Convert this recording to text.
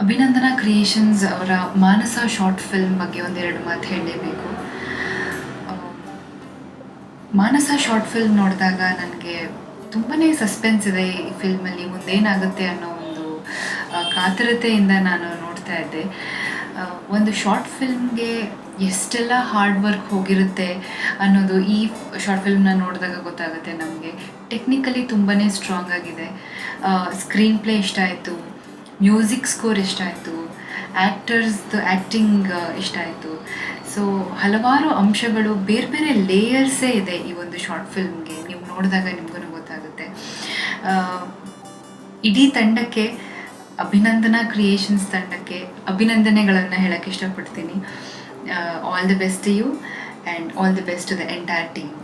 ಅಭಿನಂದನಾ ಕ್ರಿಯೇಷನ್ಸ್ ಅವರ ಮಾನಸ short film ಬಗ್ಗೆ ಒಂದೆರಡು ಮಾತು ಹೇಳಲೇಬೇಕು. ಮಾನಸ ಶಾರ್ಟ್ ಫಿಲ್ಮ್ ನೋಡಿದಾಗ ನನಗೆ ತುಂಬಾ ಸಸ್ಪೆನ್ಸ್ ಇದೆ ಈ ಫಿಲ್ಮಲ್ಲಿ ಮುಂದೇನಾಗುತ್ತೆ ಅನ್ನೋ ಒಂದು ಕಾತರತೆಯಿಂದ ನಾನು ನೋಡ್ತಾ ಇದ್ದೆ. ಒಂದು ಶಾರ್ಟ್ ಫಿಲ್ಮ್ಗೆ ಎಷ್ಟೆಲ್ಲ ಹಾರ್ಡ್ ವರ್ಕ್ ಹೋಗಿರುತ್ತೆ ಅನ್ನೋದು ಈ ಶಾರ್ಟ್ ಫಿಲ್ಮ್ನ ನೋಡಿದಾಗ ಗೊತ್ತಾಗುತ್ತೆ ನಮಗೆ. ಟೆಕ್ನಿಕಲಿ ತುಂಬಾ ಸ್ಟ್ರಾಂಗ್ ಆಗಿದೆ. ಸ್ಕ್ರೀನ್ ಪ್ಲೇ ಇಷ್ಟ ಆಯಿತು. ಮ್ಯೂಸಿಕ್ ಸ್ಕೋರ್ ಇಷ್ಟ ಆಯಿತು. ಆ್ಯಕ್ಟರ್ಸ್ದು ಆ್ಯಕ್ಟಿಂಗ್ ಇಷ್ಟ ಆಯಿತು. ಸೊ ಹಲವಾರು ಅಂಶಗಳು ಬೇರೆ ಬೇರೆ ಲೇಯರ್ಸೇ ಇದೆ ಈ ಒಂದು ಶಾರ್ಟ್ ಫಿಲ್ಮ್ಗೆ. ನೀವು ನೋಡಿದಾಗ ನಿಮಗೂ ಗೊತ್ತಾಗುತ್ತೆ. ಇಡೀ ತಂಡಕ್ಕೆ ಅಭಿನಂದನಾ ಕ್ರಿಯೇಷನ್ಸ್ ತಂಡಕ್ಕೆ ಅಭಿನಂದನೆಗಳನ್ನು ಹೇಳೋಕ್ಕೆ ಇಷ್ಟಪಡ್ತೀನಿ. All the best you and all the best the entire team